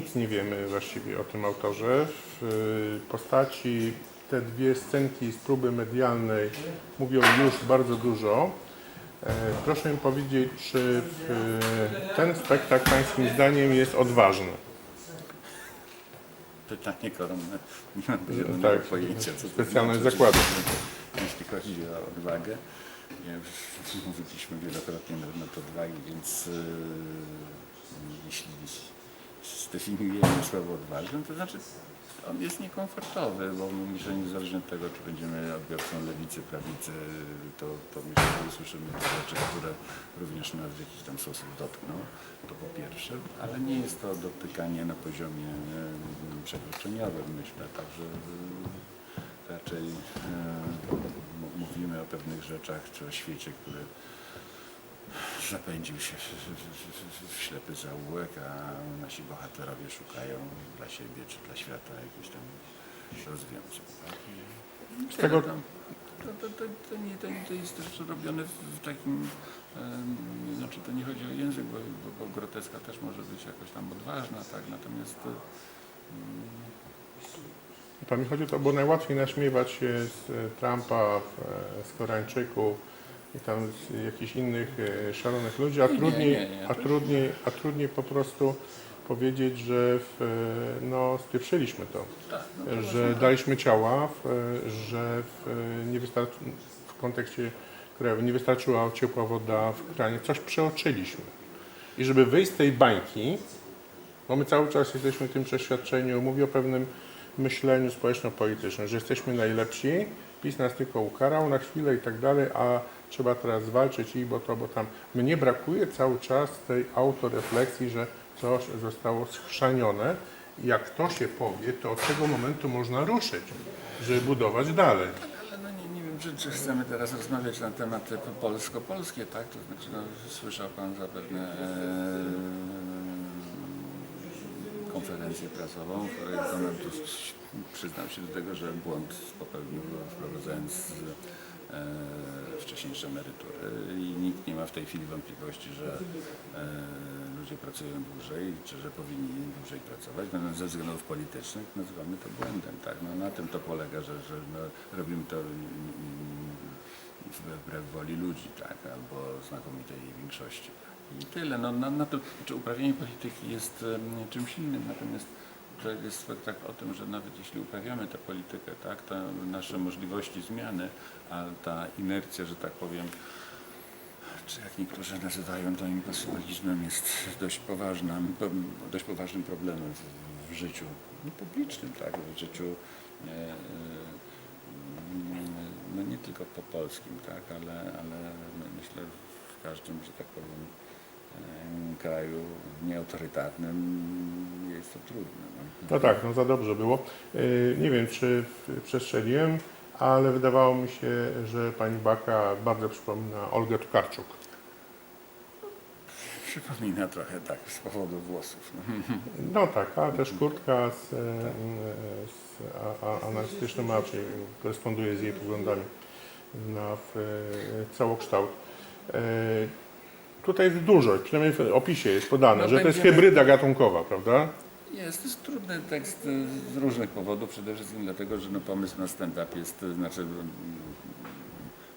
nic nie wiemy właściwie o tym autorze. W y, postaci te dwie scenki z próby medialnej mówią już bardzo dużo. E, Proszę mi powiedzieć, czy y, ten spektakl Pańskim zdaniem jest odważny? Pytanie koronne. Nie mam Tak, zielonego pojęcia, co specjalność znaczy, zakładu. Jeśli chodzi o odwagę, ja już mówiliśmy wielokrotnie na temat odwagi, więc yy, jeśli zdefiniujemy słowo odważny, to znaczy on jest niekomfortowy, bo myślę, że niezależnie od tego, czy będziemy odbiorcą lewicy, prawicy, to, to myślę, że usłyszymy te rzeczy, które również nas w jakiś tam sposób dotkną. To po pierwsze, ale nie jest to dotykanie na poziomie e, przekroczeniowym, myślę, także e, raczej e, mówimy o pewnych rzeczach, czy o świecie, który zapędził się w, w, w, w ślepy zaułek, a nasi bohaterowie szukają dla siebie czy dla świata jakichś tam rozwiązań. Tak? Z tego- To, to, to, to, nie, to, to jest też robione w, takim, em, znaczy to nie chodzi o język, bo, bo, bo groteska też może być jakoś tam odważna, tak? natomiast e, To mi chodzi o to, bo najłatwiej naśmiewać się z e, Trumpa, e, z Koreańczyków i tam z jakichś innych e, szalonych ludzi, a Nie, nie, trudniej, nie, nie. A, trudniej, a trudniej po prostu powiedzieć, że w, e, no, spieprzyliśmy to, tak, no to że właśnie daliśmy ciała, w, e, że w, e, nie wystarczy, w kontekście krajowym nie wystarczyła ciepła woda w kranie, coś przeoczyliśmy. I żeby wyjść z tej bańki, bo my cały czas jesteśmy w tym przeświadczeniu, mówię o pewnym myśleniu społeczno-politycznym, że jesteśmy najlepsi, PiS nas tylko ukarał na chwilę i tak dalej, a trzeba teraz walczyć i bo to, bo tam. Mnie brakuje cały czas tej autorefleksji, że coś zostało schrzanione jak to się powie, to od tego momentu można ruszyć, żeby budować dalej. Ale no nie wiem, czy, czy chcemy teraz rozmawiać na tematy polsko-polskie, tak? To znaczy, no, słyszał Pan zapewne e, konferencję prasową, w której przyznał się do tego, że błąd popełnił wprowadzając e, wcześniejsze emerytury i nikt nie ma w tej chwili wątpliwości, że e, ludzie pracują dłużej, czy że powinni dłużej pracować. No, ze względów politycznych nazywamy to błędem. Tak? No, na tym to polega, że, że no, robimy to mm, wbrew woli ludzi, tak? albo znakomitej większości. I tyle. No, na, na to, czy uprawianie polityki jest em, czymś innym, natomiast to jest spektakl o tym, że nawet jeśli uprawiamy tę politykę, tak, to nasze możliwości zmiany, a ta inercja, że tak powiem, czy jak niektórzy nazywają to imposybilizmem, jest dość, poważna, po- dość poważnym problemem w, w życiu no, publicznym, tak, w życiu e, e, no nie tylko po polskim, tak, ale, ale myślę w każdym, że tak powiem, em, kraju nieautorytarnym jest to trudne. No. No tak, no za dobrze było. Yy, Nie wiem, czy przestrzeliłem, ale wydawało mi się, że pani Baka bardzo przypomina Olgę Tukarczuk. Przypomina trochę tak z powodu włosów. No. No tak, ale też kurtka z, e, z a, a, anarchistycznym raczej koresponduje z jej poglądami na w, e, całokształt. Tutaj jest dużo, przynajmniej w opisie jest podane, No że to jest będziemy- hybryda gatunkowa, prawda? Jest, to jest trudny tekst y, z różnych powodów, przede wszystkim dlatego, że no, pomysł na stand-up jest, y, znaczy mm,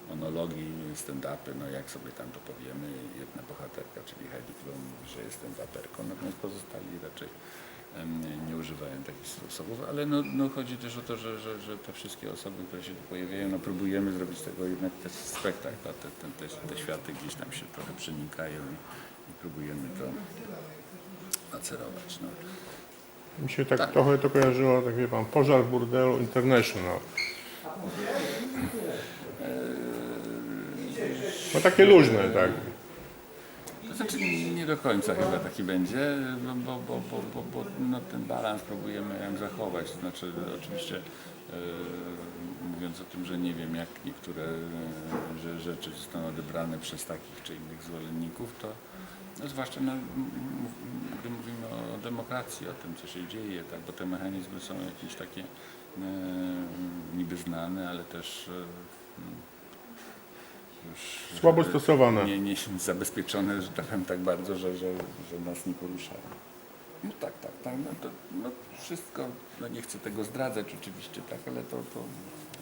monologi, stand-upy, no jak sobie tam to powiemy, jedna bohaterka, czyli Heidi Klum mówi, że jest stand-uperką, natomiast pozostali raczej nie używają takich sposobów, ale no, no chodzi też o to, że, że, że te wszystkie osoby, które się tu pojawiają, no próbujemy zrobić z tego jednak też spektakl, a te, te, te, te światy gdzieś tam się trochę przenikają i, i próbujemy to nacerować. No. Mi się tak, Tak. trochę to kojarzyło, tak wie pan, Pożar w Burdelu International. No takie luźne, tak. Znaczy nie do końca chyba taki będzie, no bo, bo, bo, bo, bo no, ten balans próbujemy zachować. Znaczy oczywiście e, mówiąc o tym, że nie wiem jak niektóre że rzeczy zostaną odebrane przez takich czy innych zwolenników, to no, zwłaszcza no, gdy mówimy o demokracji, o tym co się dzieje, tak, bo te mechanizmy są jakieś takie e, niby znane, ale też już Słabo stosowane. nie, nie zabezpieczone, że tak tak bardzo, że, że, że nas nie poruszają. No tak, tak, tak. No to no wszystko, no nie chcę tego zdradzać oczywiście, tak, ale to, to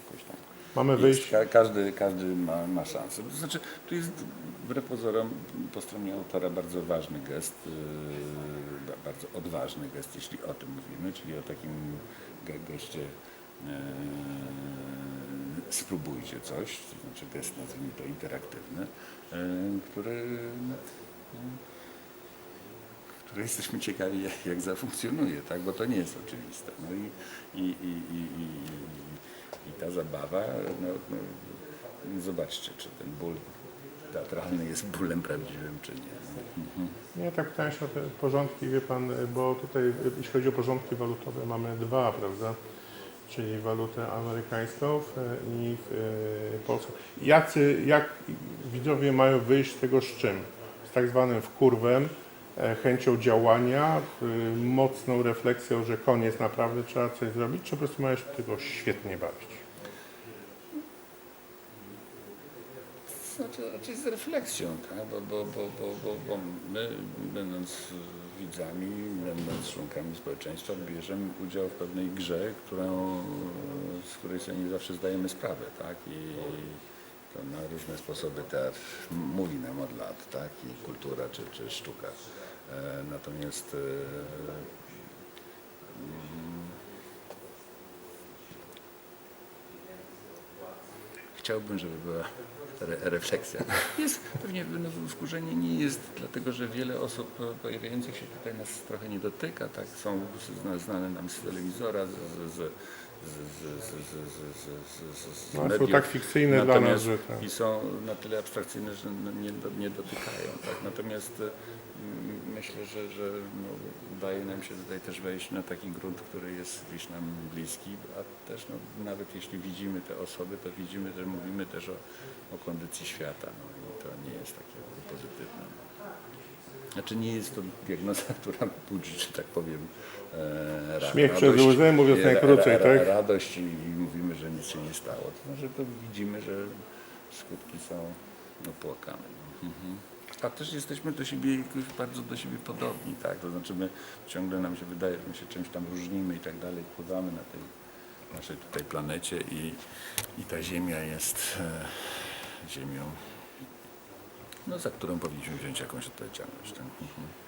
jakoś tam. Mamy wyjść, ka każdy każdy ma, ma szansę. To znaczy, tu jest wbrew pozorom po stronie autora bardzo ważny gest, yy, ba- bardzo odważny gest, jeśli o tym mówimy, czyli o takim ge geście yy, spróbujcie coś, to znaczy gest nazwijmy to interaktywny, yy, który yy, które jesteśmy ciekawi, jak, jak zafunkcjonuje, tak? bo to nie jest oczywiste. No i, i, i, i, i, i ta zabawa, no, no, zobaczcie, czy ten ból teatralny jest bólem prawdziwym, czy nie. Nie, tak pytałem się o te porządki, wie pan, bo tutaj jeśli chodzi o porządki walutowe mamy dwa, prawda? Czyli walutę amerykańską e, i e, polską. Jacy, jak widzowie mają wyjść z tego z czym? Z tak zwanym wkurwem, e, chęcią działania, mocną refleksją, że koniec, naprawdę trzeba coś zrobić, czy po prostu mają się tego świetnie bawić? Znaczy, znaczy z refleksją, tak? bo, bo, bo, bo, bo my, będąc widzami, będąc członkami społeczeństwa, bierzemy udział w pewnej grze, którą, z której sobie nie zawsze zdajemy sprawę. Tak? I to na różne sposoby teatr mówi nam od lat, tak? i kultura czy, czy sztuka. E, natomiast chciałbym, żeby była re refleksja. Jest pewnie no, wkurzenie nie jest, dlatego że wiele osób pojawiających się tutaj nas trochę nie dotyka, tak? Są znane nam z telewizora, z, z, z Są tak fikcyjne dla nas, że tak. I są na tyle abstrakcyjne, że nie, nie dotykają. Tak? Natomiast myślę, że, że no, udaje nam się tutaj też wejść na taki grunt, który jest gdzieś nam bliski, a też no, nawet jeśli widzimy te osoby, to widzimy, że mówimy też o, o kondycji świata. No, I to nie jest takie pozytywne. Znaczy nie jest to diagnoza, która budzi, że tak powiem, e, ra- Śmiech przez łzę, mówiąc najkrócej, ra- tak? Radość i, i mówimy, że nic się nie stało. To znaczy to widzimy, że skutki są opłakane. Mhm. A też jesteśmy do siebie jakoś bardzo do siebie podobni, tak? To znaczy my ciągle nam się wydaje, że my się czymś tam różnimy i tak dalej, pływamy na tej naszej tutaj planecie i, i ta Ziemia jest e, Ziemią, no, za którą powinniśmy wziąć jakąś odpowiedzialność. Tak? Mhm.